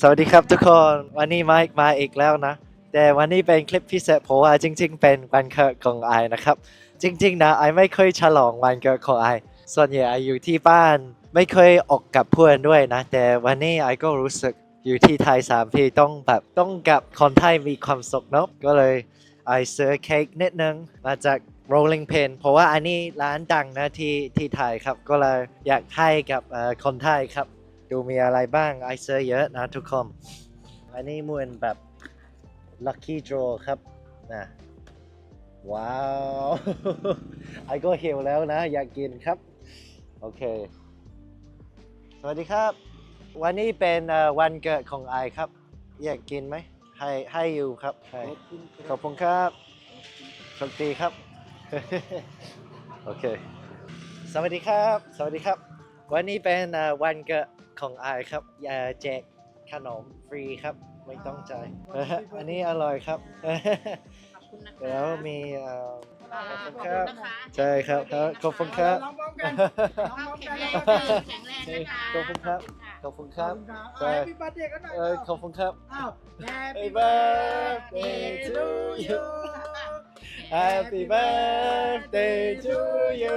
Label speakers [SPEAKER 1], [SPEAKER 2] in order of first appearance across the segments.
[SPEAKER 1] สวัสดีครับทุกคนวันนี้มาอีกมาอีกแล้วนะ แต่วันนี้เป็นคลิปพิเศษเพราะว่าจริง ๆ เป็นวันเกิดของไอนะครับ จริง ๆ นะไอไม่เคยฉลองวันเกิดของไอส่วนใหญ่ไออยู่ที่บ้าน ไม่เคยออกกับเพื่อนด้วยนะ แต่วันนี้ไอก็รู้สึกอยู่ที่ไทยสามปีต้องแบบต้องกับคนไทยมีความสุขเนาะก็เลยไอซื้อเค้กนิดนึงมาจาก Rolling Pin เพราะว่าอันนี้ร้านดังนะที่ที่ไทยครับ ก็เลยอยากให้กับคนไทยครับ ดูมีอะไรบ้างไอซื้อเยอะนะทุกคน อันนี้เหมือนแบบ Lucky Draw ครับนะว้าว ไอก็หิวแล้วนะ อยากกินครับ โอเค สวัสดีครับ วันนี้เป็นเอ่อวันเกิดของไอครับ อยากกินไหม ให้ให้อยู่ครับให้ขอบคุณครับโชคดีครับ โอเค สวัสดีครับ สวัสดีครับ วันนี้เป็นเอ่อวันเกิด ของไอายครับอย่าแจกขนมฟรีครับ ไม่ต้องจ่าย อันนี้อร่อยครับ
[SPEAKER 2] ขอบคุณนะคะ
[SPEAKER 1] แล้วมีเอ่อ
[SPEAKER 2] ขอบคุณ
[SPEAKER 1] ครั
[SPEAKER 2] ค่ะ
[SPEAKER 1] บใช่ครับครับขอบคุณครับ
[SPEAKER 3] น้องพร้อมกัน
[SPEAKER 2] แข็งแรงดีแข็งแรงนะคะ
[SPEAKER 1] ขอบคุณครับ ขอบคุณครับ ใช่
[SPEAKER 3] ใช่พี่บัตเด็กกันหน่อย
[SPEAKER 1] เออขอบคุณครับ
[SPEAKER 3] อ้าว
[SPEAKER 1] Happy birthday to you Happy birthday to you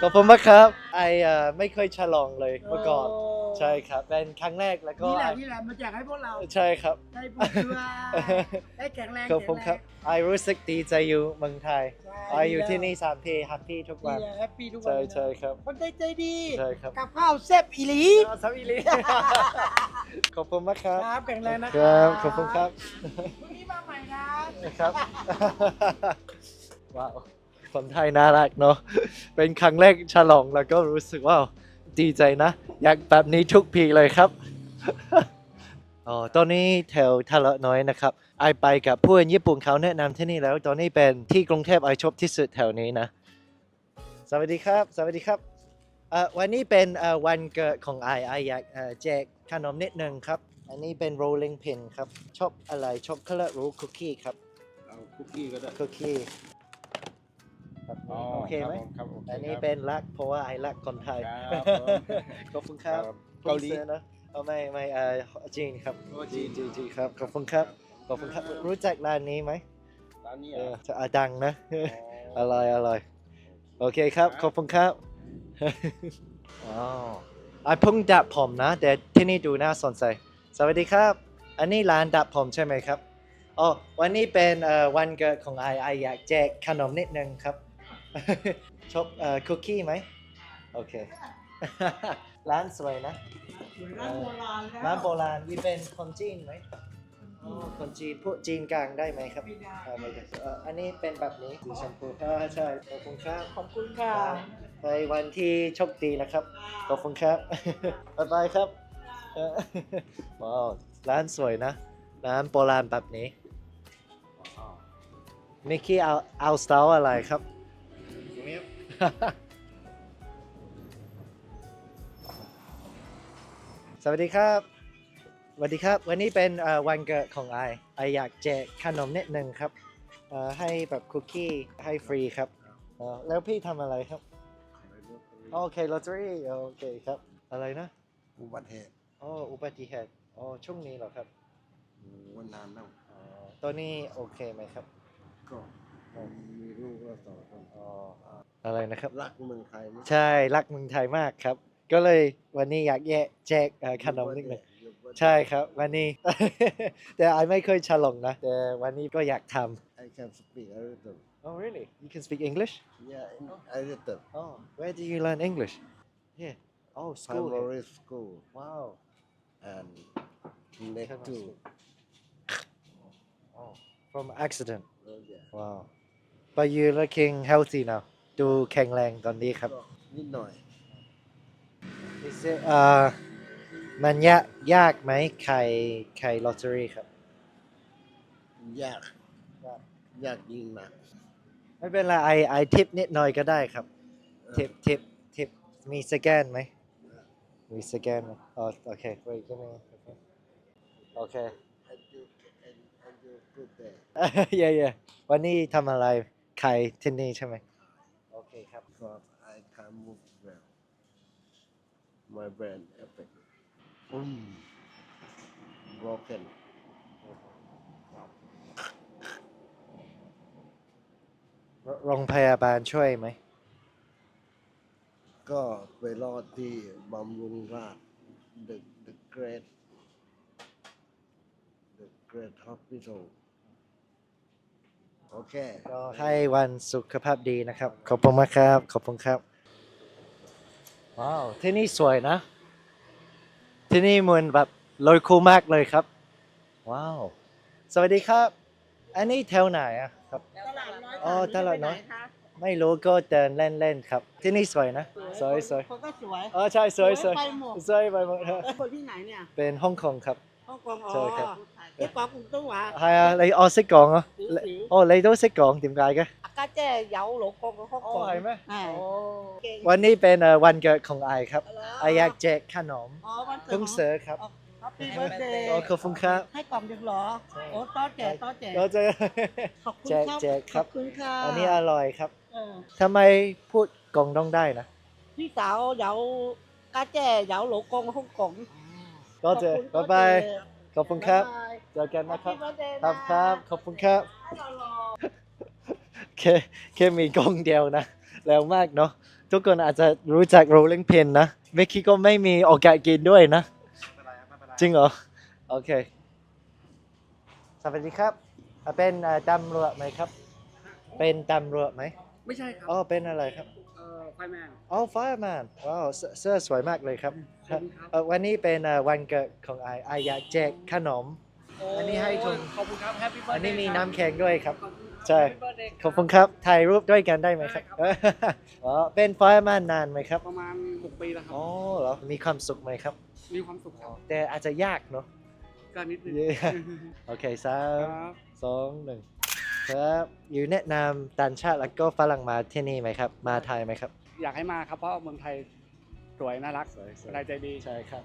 [SPEAKER 3] ข
[SPEAKER 1] อบคุณมากครับ ไออ่อไม่เคยฉลองเลยเมื่อก่อน ใช่ครับ เป็นครั้งแรกแล้วก็
[SPEAKER 3] นี่แหละนี่แหละมาแจกให้พวกเรา
[SPEAKER 1] ใช่ครับ
[SPEAKER 3] ได้พูดด้วยได้แข็งแรง
[SPEAKER 1] ขอบคุณครับ ไอรู้สึกดีใจอยู่เมืองไทยไออยู่ที่นี่สามปีฮัปปี้ทุกวัน
[SPEAKER 3] แฮปปี้ทุกวัน
[SPEAKER 1] ใช่ใช่ครับ
[SPEAKER 3] คนใจใจดี
[SPEAKER 1] ใช่ครับ
[SPEAKER 3] กับข้าวแซ่บอีหลี
[SPEAKER 1] สามีลี ขอบคุณมากครับ
[SPEAKER 3] ครับแข็งแรงนะ
[SPEAKER 1] ครับขอบคุณครับ
[SPEAKER 3] พรุ่งนี้มาใหม่นะ
[SPEAKER 1] นะครับ ว้าว คนไทยน่ารักเนาะเป็นครั้งแรกฉลองแล้วก็รู้สึกว่าดีใจนะ อยากแบบนี้ทุกปีเลยครับอ๋อตอนนี้แถวทะเลาะน้อยนะครับไอไปกับเพื่อนญี่ปุ่นเขาแนะนำที่นี่แล้ว ตอนนี้เป็นที่กรุงเทพไอชอบที่สุดแถวนี้นะ สวัสดีครับ สวัสดีครับเอ่อวันนี้เป็นเอ่อวันเกิดของไอไออยากเอ่อแจกขนมนิดนึงครับ อันนี้เป็น rolling pin ครับ ชอบอะไรช็อกโกแลตรูคุกกี้ครับ
[SPEAKER 4] เอาคุกกี้ก็ได้
[SPEAKER 1] คุกกี้ ครับโอเคไหม
[SPEAKER 4] ครับผมครับโอเค
[SPEAKER 1] อันนี้
[SPEAKER 4] ครับ
[SPEAKER 1] เป็นรักเพราะว่าไอรักคนไทย
[SPEAKER 4] ครับผม
[SPEAKER 1] ขอบคุณครับ
[SPEAKER 4] ครับเกาหลี
[SPEAKER 1] ผมซื้อนะเอาไม่ไม่เอ่อจีนครับ
[SPEAKER 4] โอ้จีน
[SPEAKER 1] จีนจีนครับขอบคุณครับขอบคุณครับรู้จักร้านนี้ไหม
[SPEAKER 4] ร้านนี้
[SPEAKER 1] เอ
[SPEAKER 4] อะ
[SPEAKER 1] อจะอะดังนะ
[SPEAKER 4] อ๋
[SPEAKER 1] อร่อยอร่อยโอเคครับขอบคุณครับว้าวไอเพิ่งดับผมนะ แต่ที่นี่ดูน่าสนใจสวัสดีครับ อันนี้ร้านดับผมใช่ไหมครับอ๋อวันนี้เป็นเอ่อวันเกิดของไอไออยากแจกขนมนิดนึงครับ ชอบเอ่อคุกกี้ไหมโอเค ร้านสวยนะ
[SPEAKER 3] ร้านโบราณแล้ว
[SPEAKER 1] ร้านโบราณมีเป็นคนจีนไหมอ๋อคนจีนพูดจีนกลางได้ไหมครับ
[SPEAKER 3] ไม่ได้
[SPEAKER 1] อ่าไม่ได้เอ่ออันนี้เป็นแบบนี้สีชมพูอ่าใช่ขอบคุณครับ
[SPEAKER 3] ขอบคุณค่ะ
[SPEAKER 1] ในวันที่โชคดีนะครับ ขอบคุณครับ บ๊ายบายครับเออว้าวร้านสวยนะ ร้านโบราณแบบนี้มิกกี้เอาเอาสไตล์อะไรครับ
[SPEAKER 4] ตรงนี้
[SPEAKER 1] สวัสดีครับ สวัสดีครับ วันนี้เป็นเอ่อวันเกิดของไอไออยากแจกขนมนิดนึงครับเอ่อให้แบบคุกกี้ให้ฟรีครับเอ่อแล้วพี่ทำอะไรครับ โอเคลอตเตอรี่โอเคครับ อะไรนะ
[SPEAKER 4] อุบัติเหตุ
[SPEAKER 1] อ๋ออุบัติเหตุอ๋อช่วงนี้เหรอครับ
[SPEAKER 4] โอ้วันนานแล้ว
[SPEAKER 1] อ๋อตอนนี้โอเคไหมครับ
[SPEAKER 4] ก็ มีลูกแล้วสองคน
[SPEAKER 1] อ๋ออะไรนะครับ
[SPEAKER 4] รักเมืองไทยไหม
[SPEAKER 1] ใช่รักเมืองไทยมากครับ ก็เลยวันนี้อยากแยกแจกเอ่อขนมนิดนึงใช่ครับ วันนี้ แต่ไอไม่เคยฉลองนะแต่วันนี้ก็อยากท
[SPEAKER 4] I can speak a little ำ
[SPEAKER 1] Oh really you can speak English
[SPEAKER 4] yeah a little
[SPEAKER 1] Oh where do you learn English Yeah Oh school here.
[SPEAKER 4] primary school
[SPEAKER 1] Wow
[SPEAKER 4] and next to
[SPEAKER 1] Oh from accident
[SPEAKER 4] oh, yeah.
[SPEAKER 1] Wow but you looking healthy now ดูแข็งแรงตอนนี้ครับ
[SPEAKER 4] ก็นิดหน่อย
[SPEAKER 1] Is it เอ่อมันยากยากไหมไข่ไข่ลอตเตอรี่ครับ
[SPEAKER 4] ยาก
[SPEAKER 1] ยาก
[SPEAKER 4] ยากยิ่งหนัก
[SPEAKER 1] ไม่เป็นไรไอไอทิปนิดหน่อยก็ได้ครับทิปทิปทิปมีสแกนไหมมีสแกนไหมอ๋อโอเค wait give me a second. โอเค
[SPEAKER 4] and you and and you put there
[SPEAKER 1] yeah yeah วันนี้ทำอะไร ใครที่นี่ใช่ไหมโอเคครับ
[SPEAKER 4] because I can't move well my brain affect mm. broken
[SPEAKER 1] โรโรงพยาบาลช่วยไหม
[SPEAKER 4] ก็ไปรอดที่บำรุงราษฎร์ the the great the great hospital โอเค
[SPEAKER 1] ก็ให้วันสุขภาพดีนะครับ ขอบคุณมากครับ ขอบคุณครับ ว้าว ที่นี่สวยนะ ที่นี่เหมือนแบบโลยคูลมากเลยครับ ว้าว สวัสดีครับ อันนี้แถวไหนอะครับ
[SPEAKER 3] ตลาดน้อย
[SPEAKER 1] อ๋อตลาดน้อยไม่รู้ก็เดินเล่นๆครับ ที่นี่สวยนะ สวยสวย
[SPEAKER 3] คนก็สวย
[SPEAKER 1] อ๋อใช่สวยสวย
[SPEAKER 3] ไปหมด
[SPEAKER 1] สวยไปหมดฮะ
[SPEAKER 3] คนที่ไหนเนี่ย
[SPEAKER 1] เป็นฮ่องกงครับ
[SPEAKER 3] ฮ่องกงอ๋อ
[SPEAKER 1] ใช่ครับ
[SPEAKER 3] ไอ้ปอกุ้งตู้หวะ
[SPEAKER 1] 系啊，你我识讲啊，
[SPEAKER 3] 少
[SPEAKER 1] 你
[SPEAKER 3] 少。
[SPEAKER 1] 哦你都识讲点解嘅？
[SPEAKER 3] 阿家姐有老公嘅香港。
[SPEAKER 1] 哦系咩？
[SPEAKER 3] 系。
[SPEAKER 1] 哦，
[SPEAKER 3] 劲
[SPEAKER 1] วันนี้เป็นเอ่อวันเกิดของไอครับ
[SPEAKER 3] เหร
[SPEAKER 1] ไออยากแจกขนม
[SPEAKER 3] อ๋อวันเกิ
[SPEAKER 1] เพิ่
[SPEAKER 3] ด
[SPEAKER 1] ง
[SPEAKER 3] ของ
[SPEAKER 1] ซื้อครับ
[SPEAKER 3] Happy birthday
[SPEAKER 1] อ๋อขอบคุณครับ
[SPEAKER 3] ให้กล่องเดียวเหรอ โอ้ต้อแจกต้อแจก
[SPEAKER 1] ก็จะ
[SPEAKER 3] ขอบคุณ
[SPEAKER 1] แจก
[SPEAKER 3] ครับ
[SPEAKER 1] แจกครับ
[SPEAKER 3] ขอบคุณค่ะ
[SPEAKER 1] อันนี้อร่อยครับ
[SPEAKER 3] เออ
[SPEAKER 1] ทำไมพูดกงต้องได้นะ
[SPEAKER 3] พี่สาว有家姐有老公嘅香港。
[SPEAKER 1] ก็จะ
[SPEAKER 3] ขอบคุณ
[SPEAKER 1] บ๊ายบาย
[SPEAKER 3] ต้อแจก
[SPEAKER 1] ขอบคุณครับ
[SPEAKER 3] บ๊ายบาย
[SPEAKER 1] เจอกันนะครับ
[SPEAKER 3] Happy birthday
[SPEAKER 1] ครับ
[SPEAKER 3] นะครับ
[SPEAKER 1] ขอบคุณครับ
[SPEAKER 3] ให้เรารอ
[SPEAKER 1] แค่แค่มีกงเดียวนะ แล้วมากเนาะทุกคนอาจจะรู้จัก rolling pin นะเมื่อกี้ก็ไม่มีโอกาสกินด้วยนะ จริงเหรอ โอเค สวัสดีครับอะเป็นเอ่อตำรวจไหมครับ เป็นตำรวจไหม
[SPEAKER 5] ไม่ใช่ครับ
[SPEAKER 1] อ๋อเป็นอะไรครับ
[SPEAKER 5] เอ่อไฟแมน
[SPEAKER 1] อ๋อ fireman ว้าวเสื้อเสื้อสวยมากเลยครับ
[SPEAKER 5] ขอบคุณครับ
[SPEAKER 1] เอ่อวันนี้เป็นเอ่อวันเกิดของไอไออยากแจกขนม อันนี้ให้ทุน
[SPEAKER 5] ขอบคุณครับแฮปปี้เบิ
[SPEAKER 1] อั
[SPEAKER 5] ร์
[SPEAKER 1] น
[SPEAKER 5] ด
[SPEAKER 1] นี้มีน้ำแข็งด้วยครับใช่
[SPEAKER 5] ใช่
[SPEAKER 1] ขอบคุณครับถ่ายรูปด้วยกันได้ไหมครับอ๋อเป็น fireman นานไหมครับ
[SPEAKER 5] ประมาณ 6 ปีแล้วครับ
[SPEAKER 1] อ๋อเหรอมีความสุขไหมครับ
[SPEAKER 5] มีความสุขครับ
[SPEAKER 1] แต่อาจจะยากเนาะ
[SPEAKER 5] ก็นิดนึง
[SPEAKER 1] เย้ โอเคสา
[SPEAKER 5] ค
[SPEAKER 1] ม
[SPEAKER 5] รับ
[SPEAKER 1] สองหนึ่ง ครับ อยู่แนะนำต่างชาติแล้วก็ฝรั่งมาที่นี่ไหมครับ มาไทยไหมครับ
[SPEAKER 5] อยากให้มาครับเพราะเมืองไทยสวยน่ารัก
[SPEAKER 1] สวยสวย
[SPEAKER 5] คนไทยใจดี
[SPEAKER 1] ใช่ครับ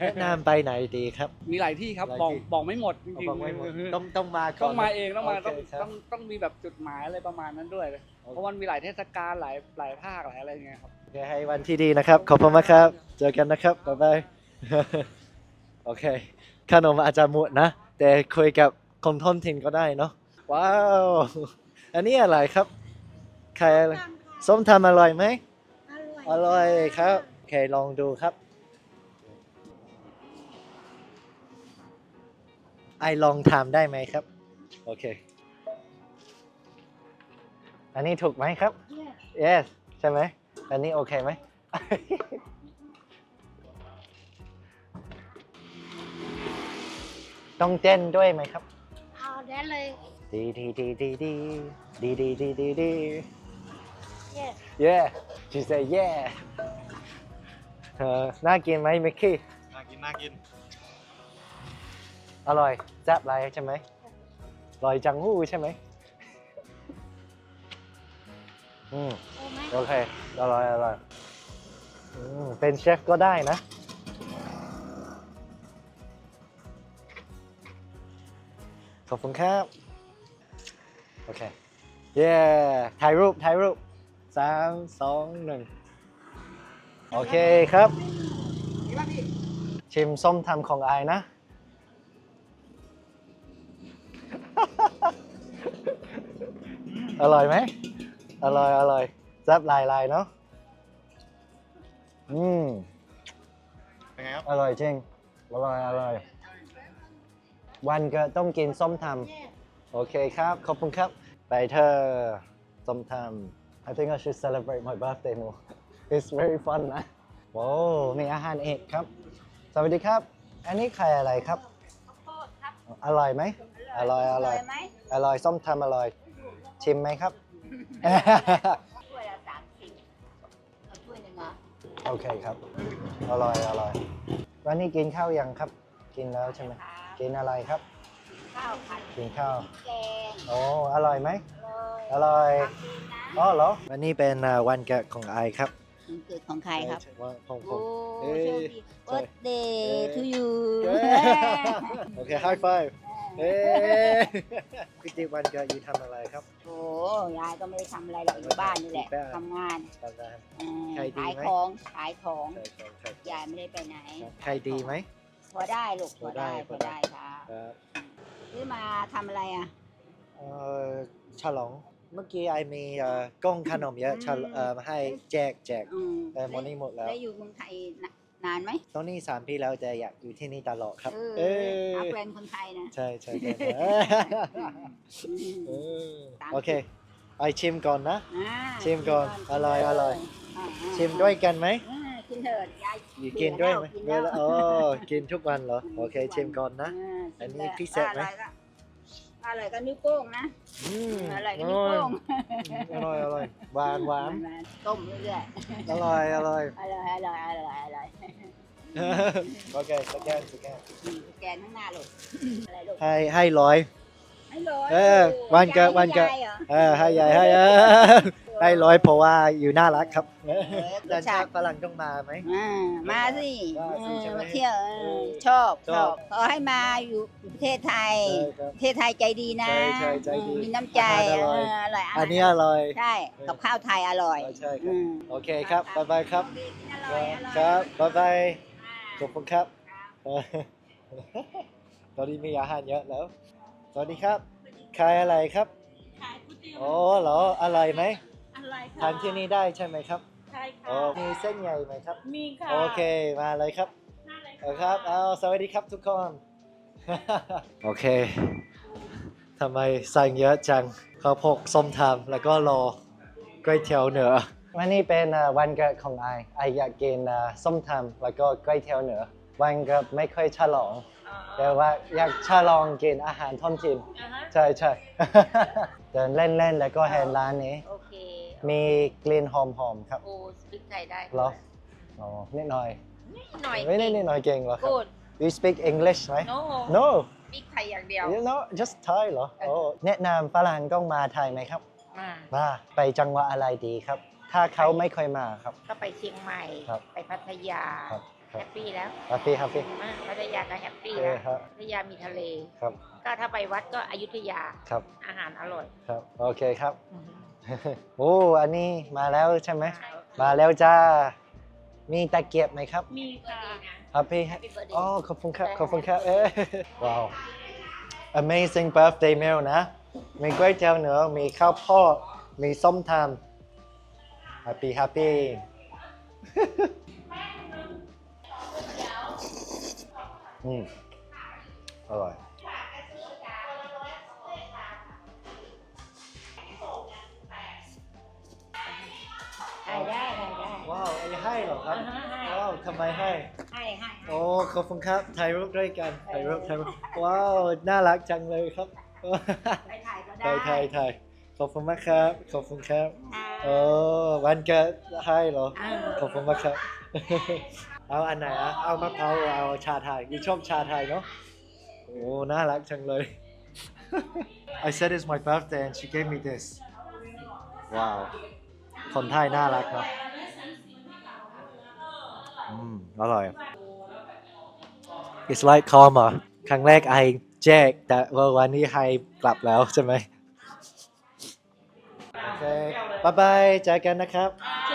[SPEAKER 1] แนะนำไปไหนดีครับ
[SPEAKER 5] มีหลายที่ครับ
[SPEAKER 1] หลาย
[SPEAKER 5] บอก
[SPEAKER 1] ที่
[SPEAKER 5] บอกไม่หมดจริง
[SPEAKER 1] บอกไว้หมด
[SPEAKER 5] ๆ
[SPEAKER 1] ต้องต้องมาก่อน
[SPEAKER 5] ต้องมาเองต้องมา
[SPEAKER 1] โค
[SPEAKER 5] ต้อง
[SPEAKER 1] ครับ
[SPEAKER 5] ต้องต้องมีแบบจุดหมายอะไรประมาณนั้นด้วย
[SPEAKER 1] โอเค
[SPEAKER 5] เพราะมันมีหลายเทศกาลหลายหลายภาคหลายอะไรเงี้ยครับ
[SPEAKER 1] โอเคให้วันที่ดีนะครับ ขอบคุณมากครับ เจอกันนะครับ บ๊ายบาย โอเค ขนมอาจจะหมดนะ แต่คุยกับคนท้องถิ่นก็ได้เนาะ ว้าว อันนี้อะไรครับ ใครอะไรส้มทำอร่อยไหม อร่อยครับโอเคลองดูครับ ไอลองทำได้ไหมครับ โอเค อันนี้ถูกไหมครับ yes ใช่ไหม อันนี้โอเคไหม ต้องเต้นด้วยไหมครับ
[SPEAKER 2] เอาได้เลย
[SPEAKER 1] ดีดีดีดีดีดีดีดีดีดี
[SPEAKER 2] yes
[SPEAKER 1] yeah she say yeah เออน่ากินไหมมิกกี้
[SPEAKER 6] น่ากินน่ากิน
[SPEAKER 1] อร่อยแซ่บไรใช่ไหมอร่อยจังหู้ใช่ไหมอืม
[SPEAKER 2] โอ้ไหม
[SPEAKER 1] โอเค อร่อย อร่อยอืมเป็นเชฟก็ได้นะ ขอบคุณครับ โอเค เย้ถ่ายรูปถ่ายรูปสามสองหนึ่งโอเคครับ
[SPEAKER 3] นี่ป่ะพี่
[SPEAKER 1] ชิมส้มตำของไอายนะ อร่อยไหม อร่อย อร่อยแซ่บลายลายเนาะ อืม
[SPEAKER 6] เป็นไงครับ
[SPEAKER 1] อร่อยจริงอร่อย อร่อย วันเกิดต้องกินส้มตำ โอเคครับ ขอบคุณครับ ไปเธอส้มตำ I think I should celebrate my birthday more it's very fun นะโว้มีอาหารเอกครับ สวัสดีครับ อันนี้ไข่อะไรครับ
[SPEAKER 2] โทษครับ
[SPEAKER 1] อร่อยไหม อร่อยอร่อย
[SPEAKER 2] ไหม
[SPEAKER 1] อร่อยส้มตำอร่อย ชิมไหมครับ
[SPEAKER 2] ถ้วยละสามสิบเอาถ้วยหนึ่งเหรอ
[SPEAKER 1] โอเคครับ อร่อยอร่อย วันนี้กินข้าวยังครับ กินแล้วใช่ไหมกินอะไรครับ
[SPEAKER 2] ข้าว ผัด
[SPEAKER 1] กินข้าว
[SPEAKER 2] แกง
[SPEAKER 1] โอ้อร่อยไหม
[SPEAKER 2] เลย
[SPEAKER 1] อร่อย
[SPEAKER 2] ทำดีนะ
[SPEAKER 1] อ๋อเหรอวันนี้เป็นอ่าวันเกิดของไอครับ
[SPEAKER 2] วันเกิดของใครครับ
[SPEAKER 1] วันของผ
[SPEAKER 2] โอ้
[SPEAKER 1] มเอ้
[SPEAKER 2] โช
[SPEAKER 1] ย
[SPEAKER 2] คดี birthday to you
[SPEAKER 1] โอเค high five เอ๊ะพี่ติ๊กวันเกิดอยู่ทำอะไรครับ
[SPEAKER 2] โอ้ยายก็ไม่ได้ทำอะไรหรอกอยู่บ้านนี่แหละ
[SPEAKER 1] อยู่บ้าน
[SPEAKER 2] ทำงาน
[SPEAKER 1] ทำงาน
[SPEAKER 2] เออ
[SPEAKER 1] ใครดี
[SPEAKER 2] ขาย
[SPEAKER 1] ไหม
[SPEAKER 2] ของขายของ
[SPEAKER 1] ใช่ใช่ใช่
[SPEAKER 2] ยายไม่ได้ไปไหน
[SPEAKER 1] ครับใครดีไหม
[SPEAKER 2] พอได้ลูกพอได้
[SPEAKER 1] พ
[SPEAKER 2] พ
[SPEAKER 1] อ
[SPEAKER 2] อ
[SPEAKER 1] ได้
[SPEAKER 2] ได้ค่ะ
[SPEAKER 1] ครับ
[SPEAKER 2] ซื้อมาทำอะไรอะ
[SPEAKER 1] เอ่อฉลอง เมื่อกี้ไอมีเอ่อกล้องขนมเยอะฉล
[SPEAKER 2] อืม
[SPEAKER 1] เอ่อมาให้แจกแจก
[SPEAKER 2] อืม
[SPEAKER 1] แต่หมดนี้หมดแล้ว
[SPEAKER 2] ได้อยู่เมืองไทยนนานไหม
[SPEAKER 1] ตอนนี้สามปีแล้วแต่อยากอยู่ที่นี่ตลอดครับ
[SPEAKER 2] เอ
[SPEAKER 1] เอ
[SPEAKER 2] อ
[SPEAKER 1] อ
[SPEAKER 2] เอาแฟนคนไทยนะ
[SPEAKER 1] ใช่ใช่ใช่
[SPEAKER 2] อืม
[SPEAKER 1] เออโอเคไปชิมก่อนนะ
[SPEAKER 2] อ่า
[SPEAKER 1] ชิมก่อนอร่อยอร่อยา
[SPEAKER 2] ๆ
[SPEAKER 1] ชิมด้วยกันไหม
[SPEAKER 2] อ่า กินเถิดยาย
[SPEAKER 1] อยู่กินด้วยไหม
[SPEAKER 2] กิน
[SPEAKER 1] เว
[SPEAKER 2] แล้ว
[SPEAKER 1] ลาโอ้กินทุกวันเหรอโอเคชิมก่อนนะาอันนี้
[SPEAKER 2] ชิม
[SPEAKER 1] พิเศษไหม
[SPEAKER 2] อร่อยก็อร่อยก็นิ้วโป้งนะ
[SPEAKER 1] อืม
[SPEAKER 2] อร่อยก็นิ้วโป้ง
[SPEAKER 1] อร่อยอร่อยหวานหวาน
[SPEAKER 2] ต้มเรื่อย
[SPEAKER 1] อร่อยอร่อย
[SPEAKER 2] ๆอร่อยอร่อยอร่อยอร่อย
[SPEAKER 1] โอเคสแกนสแกน
[SPEAKER 2] นี่สแกนข้างหน้าลูกอะไรลูก
[SPEAKER 1] ให้ให้ร้อย
[SPEAKER 2] ให้ร้อย
[SPEAKER 1] เออวันเกิดวันเกิด
[SPEAKER 2] ยายหรอ
[SPEAKER 1] เออให้ใหญ่ให้เออ ให้ร้อยเพราะว่าอยู่น่ารักครับ
[SPEAKER 2] เออ
[SPEAKER 1] แต่ชาติฝรั่งต้องมาไหม
[SPEAKER 2] อ่ามาสิ
[SPEAKER 1] มาสิ
[SPEAKER 2] เออ
[SPEAKER 1] ใช่ไหม
[SPEAKER 2] มาเที่ยวเออ
[SPEAKER 1] เออ
[SPEAKER 2] ชอบ
[SPEAKER 1] ช
[SPEAKER 2] ช
[SPEAKER 1] อ
[SPEAKER 2] อบบขอให้มาอยู่อยู่ประเทศไทย
[SPEAKER 1] ใช่ครับ
[SPEAKER 2] ประเทศไทยใจดีนะ
[SPEAKER 1] ใช่ใช่ใจดี
[SPEAKER 2] อืมมีน้ำใจ
[SPEAKER 1] อาหารอร่อย
[SPEAKER 2] เอออร่อยาหาร
[SPEAKER 1] อันนี้อร่อย
[SPEAKER 2] ใช่กับข้าวไทยอร่อย
[SPEAKER 1] ใช่ครับ
[SPEAKER 2] อืม
[SPEAKER 1] โอเคครับบ๊ายบายครับ
[SPEAKER 2] อร่อยออย
[SPEAKER 1] ครับบ๊ายบายขอบคุณครับตอนนี้มีอาหารเยอะแล้ว สวัสดีครับ ขายอะไรครับ
[SPEAKER 3] ขายก๋วยเตี๋ยว
[SPEAKER 1] โอ้เหรอ อะไรไหม
[SPEAKER 3] อะไรคะ
[SPEAKER 1] ทานที่นี่ได้ใช่ไหมครับ
[SPEAKER 3] ใช่ค่ะ
[SPEAKER 1] โอ้มีเส้นใหญ่ไหมครับ
[SPEAKER 3] มีค่ะ
[SPEAKER 1] โอเคมาเลยครับ
[SPEAKER 3] น่าเลย
[SPEAKER 1] เอาครับเอาสวัสดีครับทุกคน โอเคทำไมสั่งเยอะจังข้าวโพกส้มตำแล้วก็รอก๋วยเตี๋ยวเหนือ วันนี้เป็นเอ่อวันเกิดของไอไออยากกินเอ่อส้มตำแล้วก็ก๋วยเตี๋ยวเหนือ วันเกิดไม่ค่อยฉลอง แต่ว่าอยากฉลองกินอาหารท้องถิ่น
[SPEAKER 3] อ่าฮะ
[SPEAKER 1] ใช่ใช่ เดินเล่นๆ แล้วก็เห็นร้านนี้
[SPEAKER 2] โอเค
[SPEAKER 1] มีกลิ่นหอมๆครับ
[SPEAKER 2] โอ้สปิกไทยได้
[SPEAKER 1] เหรออ๋อนิดหน่อย
[SPEAKER 2] หน่อย
[SPEAKER 1] ไม่ได้นิดหน่อยเก่งเหรอครับ
[SPEAKER 2] กูด
[SPEAKER 1] You speak English ไหม
[SPEAKER 2] โน้
[SPEAKER 1] No
[SPEAKER 2] สปิกไทยอย่างเดียว
[SPEAKER 1] you know just Thai เหรอโอ้แนะนำฝรั่งต้องมาไทยไหมครับ
[SPEAKER 2] มา
[SPEAKER 1] มาไปจังหวัดอะไรดีครับ ถ้าเขาไม่เคยมาครับ
[SPEAKER 2] ก็ไปเชียงใหม่
[SPEAKER 1] ครับ
[SPEAKER 2] ไปพัทยา
[SPEAKER 1] ครับค
[SPEAKER 2] แฮ
[SPEAKER 1] รับ
[SPEAKER 2] ปปี้แล้ว
[SPEAKER 1] ฮัปปี้ฮัปปี้
[SPEAKER 2] มากพัทยาก็แฮปปี้
[SPEAKER 1] เอ
[SPEAKER 2] แล้
[SPEAKER 1] อ
[SPEAKER 2] ว
[SPEAKER 1] ครับ
[SPEAKER 2] พัทยามีทะเล
[SPEAKER 1] ครับ
[SPEAKER 2] ก็ถ้าไปวัดก็อยุธยา
[SPEAKER 1] ครับ
[SPEAKER 2] อาหารอร่อย
[SPEAKER 1] ครับ โอเคครับ โอ้ อันนี้มาแล้วใช่ไหมมา
[SPEAKER 2] มา
[SPEAKER 1] แล้วจ้า มีตะเกียบไหมครับ
[SPEAKER 3] มีค่ะ
[SPEAKER 1] ฮัปปี้
[SPEAKER 2] Happy birthday
[SPEAKER 1] อ๋อขอบคุณครับ ขอบคุณครับ เอ้ยว้าว amazing birthday meal นะ มีก๋วยเตี๋ยวเนื้อ มีข้าวโพดมีส้มตำ happy happy อืมอร่อยำไมให้
[SPEAKER 2] ให้ให้
[SPEAKER 1] โอ้ขอบคุณครับถ่ายรูปด้วยกันถ่ายรูปถ่ายรูปว้าวน่ารักจังเลยครับ
[SPEAKER 2] ไปถ่ายก็ได้
[SPEAKER 1] ถ่ายถ่ายถ่ายขอบคุณมากครับ ขอบคุณครับ
[SPEAKER 2] อ่า
[SPEAKER 1] โอ้วันเกิดให้เหรอ
[SPEAKER 2] อ่า
[SPEAKER 1] ขอบคุณมากครับ เอาอันไหนอะเอามะพร้าวหรือเอาชาไทยยูชอบชาไทยเนาะโอ้น่ารักจังเลย I said it's my birthday and she gave me this ว้าวคนไทยน่ารักเนาะ อืมอร่อย It's like karma ครั้งแรกไอแจก แต่ว่าวันนี้ไฮกลับแล้วใช่ไหมโอเคบายบายเจอกันนะครับ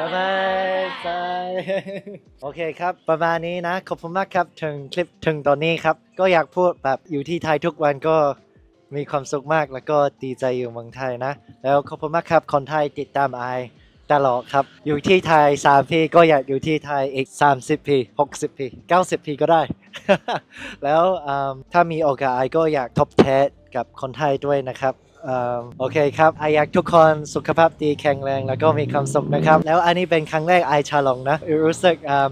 [SPEAKER 1] บายบายบายโอเคครับ ประมาณนี้นะ ขอบคุณมากครับ ถึงคลิปถึงตอนนี้ครับ ก็อยากพูดแบบอยู่ที่ไทยทุกวันก็มีความสุขมากแล้วก็ดีใจอยู่เมืองไทยนะ แล้วขอบคุณมากครับ คนไทยติดตามไอ ตลอดครับ อยู่ที่ไทย3ปีก็อยากอยู่ที่ไทยอีก 30ปี60ปี90ปีก็ได้ แล้วถ้ามีโอกาสก็อยากทบแทนกับคนไทยด้วยนะครับโอเคครับไออยากทุกคนสุขภาพดีแข็งแรง แล้วก็มีความสุขนะครับ แล้วอันนี้เป็นครั้งแรกไอฉลองนะ รู้สึกม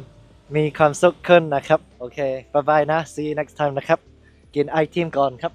[SPEAKER 1] มีความสุขขึ้นนะครับ โอเคบายบายนะ see you next time นะครับ กินไอทีมก่อนครับ